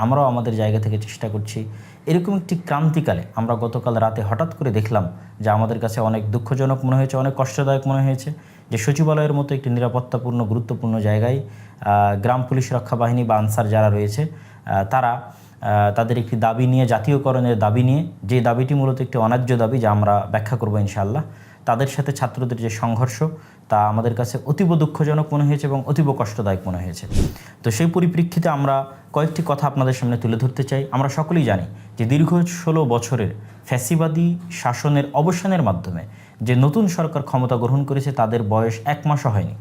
আমরাও আমাদের জায়গা থেকে চেষ্টা করছি। এরকম একটি ক্রান্তিকালে আমরা গতকাল রাতে হঠাৎ করে দেখলাম যে আমাদের কাছে অনেক দুঃখজনক মনে হয়েছে, অনেক কষ্টদায়ক মনে হয়েছে যে সচিবালয়ের মতো একটি নিরাপত্তাপূর্ণ, গুরুত্বপূর্ণ জায়গায় গ্রাম পুলিশ রক্ষা বাহিনী বা আনসার যারা রয়েছে তারা তাদের একটি দাবি নিয়ে, জাতীয়করণের দাবি নিয়ে, যে দাবিটি মূলত একটি অন্যায্য দাবি যা আমরা ব্যাখ্যা করব ইনশাআল্লাহ তাদের সাথে ছাত্রদের যে সংঘর্ষ, তা আমাদের কাছে অতীব দুঃখজনক মনে হয়েছে এবং অতীব কষ্টদায়ক মনে হয়েছে। তো সেই পরিপ্রেক্ষিতে আমরা কয়েকটি কথা আপনাদের সামনে তুলে ধরতে চাই। আমরা সকলেই জানি যে দীর্ঘ ষোলো বছরের ফ্যাসিবাদী শাসনের অবসানের মাধ্যমে যে নতুন সরকার ক্ষমতা গ্রহণ করেছে, তাদের বয়স এক মাসও হয়নি।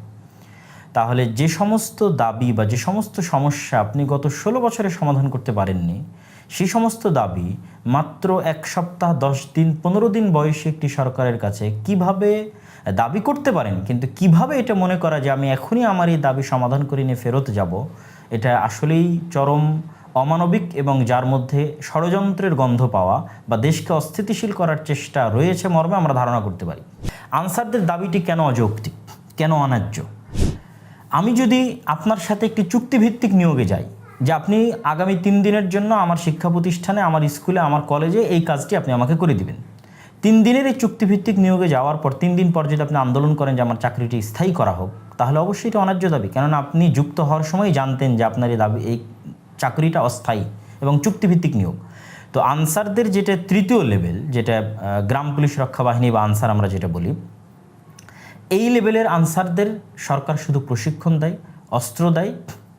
তাহলে যে সমস্ত দাবি বা যে সমস্ত সমস্যা আপনি গত ষোলো বছরে সমাধান করতে পারেননি সেই সমস্ত দাবি মাত্র এক সপ্তাহ, দশ দিন, পনেরো দিন বয়সী একটি সরকারের কাছে কীভাবে দাবি করতে পারেন? কিন্তু কীভাবে এটা মনে করা যে আমি এখনই আমার এই দাবি সমাধান করে নিয়ে ফেরত যাব? এটা আসলেই চরম অমানবিক এবং যার মধ্যে ষড়যন্ত্রের গন্ধ পাওয়া বা দেশকে অস্থিতিশীল করার চেষ্টা রয়েছে মর্মে আমরা ধারণা করতে পারি। আনসারদের দাবিটি কেন অযৌক্তিক? কেন অন্যায্য? আমি যদি আপনার সাথে একটি চুক্তিভিত্তিক নিয়োগে যাই যে আপনি আগামী তিন দিনের জন্য আমার শিক্ষা প্রতিষ্ঠানে আমার স্কুলে, আমার কলেজে এই কাজটি আপনি আমাকে করে দিবেন। তিন দিনের এই চুক্তিভিত্তিক নিয়োগে যাওয়ার পর, তিন দিন পর যদি আপনি আন্দোলন করেন যে আমার চাকরিটি স্থায়ী করা হোক, তাহলে অবশ্যই এটা অন্যায্য দাবি। কেননা আপনি যুক্ত হওয়ার সময় জানতেন যে আপনার এই দাবি, এই চাকরিটা অস্থায়ী এবং চুক্তিভিত্তিক নিয়োগ। তো আনসারদের যেটা তৃতীয় লেভেল, যেটা গ্রাম পুলিশ রক্ষা বাহিনী বা আনসার আমরা যেটা বলি, এই লেভেলের আনসারদের সরকার শুধু প্রশিক্ষণ দেয়, অস্ত্র দেয়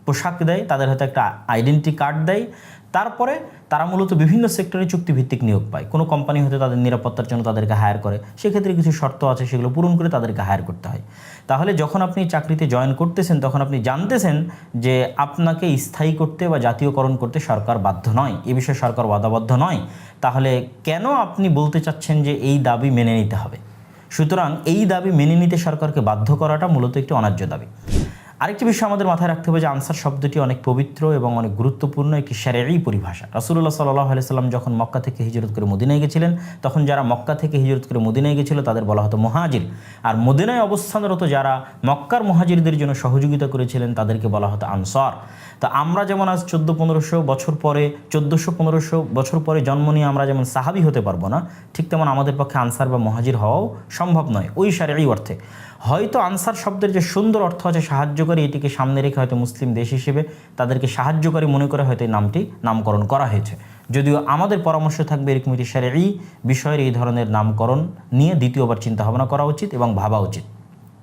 পোশাক দেয়, তাদের হয়তো একটা আইডেন্টি কার্ড দেয়। তারপরে তারা মূলত বিভিন্ন সেক্টরে চুক্তিভিত্তিক নিয়োগ পায়। কোনো কোম্পানি হয়তো তাদের নিরাপত্তার জন্য তাদেরকে হায়ার করে। সেক্ষেত্রে কিছু শর্ত আছে, সেগুলো পূরণ করে তাদেরকে হায়ার করতে হয়। তাহলে যখন আপনি চাকরিতে জয়েন করতেছেন, তখন আপনি জানতেছেন যে আপনাকে স্থায়ী করতে বা জাতীয়করণ করতে সরকার বাধ্য নয়। এ বিষয়ে সরকার বাধাবদ্ধ নয়। তাহলে কেন আপনি বলতে চাচ্ছেন যে এই দাবি মেনে নিতে হবে? সুতরাং এই দাবি মেনে নিতে সরকারকে বাধ্য করাটা মূলত একটি অন্যায্য দাবি। আরেকটি বিষয় আমাদের মাথায় রাখতে হবে যে আনসার শব্দটি অনেক পবিত্র এবং অনেক গুরুত্বপূর্ণ একটি স্যারেরই পরিভাষা। রাসুল্লাহ সাল্লাহ সাল্লাম যখন মক্কা থেকে হিজরত করে মদিনায় গেছিলেন, তখন যারা মক্কা থেকে হিজরত করে মদিনায় গেছিল, তাদের বলা হতো মহাজির। আর মদিনায় অবস্থানরত যারা মক্কার মহাজিরদের জন্য সহযোগিতা করেছিলেন, তাদেরকে বলা হতো আনসার। তা আমরা যেমন আজ চোদ্দ পনেরোশো বছর পরে, চোদ্দোশো পনেরোশো বছর পরে জন্ম নিয়ে আমরা যেমন সাহাবি হতে পারব না, ঠিক তেমন আমাদের পক্ষে আনসার বা মহাজির হওয়াও সম্ভব নয়, ওই সারেই অর্থে। হয়তো আনসার শব্দের যে সুন্দর অর্থ আছে সাহায্যকারী এটিকে সামনে রেখে হয়তো মুসলিম দেশ হিসেবে তাদেরকে সাহায্যকারী মনে করে হয়তো এই নামটি নামকরণ করা হয়েছে। যদিও আমাদের পরামর্শ থাকবে এরকম সারে এই বিষয়ের এই ধরনের নামকরণ নিয়ে দ্বিতীয়বার চিন্তা ভাবনা করা উচিত এবং ভাবা উচিত।